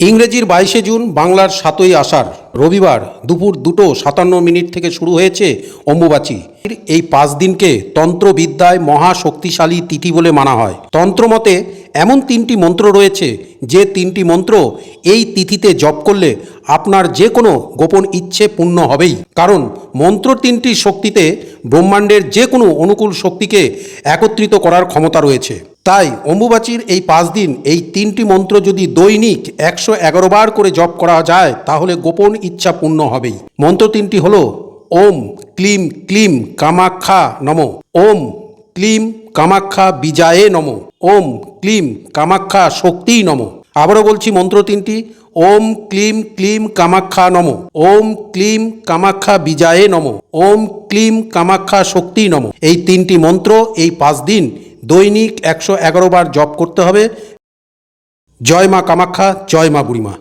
ইংরেজির বাইশে জুন বাংলার সাতই আষাঢ়, রবিবার দুপুর দুটো সাতান্ন মিনিট থেকে শুরু হয়েছে অম্বুবাচী। এই পাঁচ দিনকে তন্ত্রবিদ্যায় মহা শক্তিশালী তিথি বলে মানা হয়। তন্ত্রমতে এমন তিনটি মন্ত্র রয়েছে, যে তিনটি মন্ত্র এই তিথিতে জপ করলে আপনার যে কোনো গোপন ইচ্ছে পূর্ণ হবেই। কারণ মন্ত্র তিনটির শক্তিতে ব্রহ্মাণ্ডের যে কোনো অনুকূল শক্তিকে একত্রিত করার ক্ষমতা রয়েছে। তাই অম্বুবাচীর এই পাঁচ দিন, এই তিনটি মন্ত্র যদি দৈনিক একশো এগারো বার করে জপ করা যায়, তাহলে গোপন ইচ্ছা পূর্ণ হবেই। মন্ত্র তিনটি হল, ওম ক্লিম ক্লিম কামাখ্যা নম। ওম ক্লিম কামাখ্যা বিজায়ে নম। ওম ক্লিম কামাখ্যা শক্তিই নম। আবারও বলছি মন্ত্র তিনটি, ওম ক্লিম ক্লিম কামাখ্যা নম। ওম ক্লিম কামাখ্যা বিজায়ে নম। ওম ক্লিম কামাখ্যা শক্তি নম। এই তিনটি মন্ত্র এই পাঁচ দিন দৈনিক একশো এগারো বার জপ করতে হবে। জয় মা কামাখ্যা জয় মা বুড়িমা।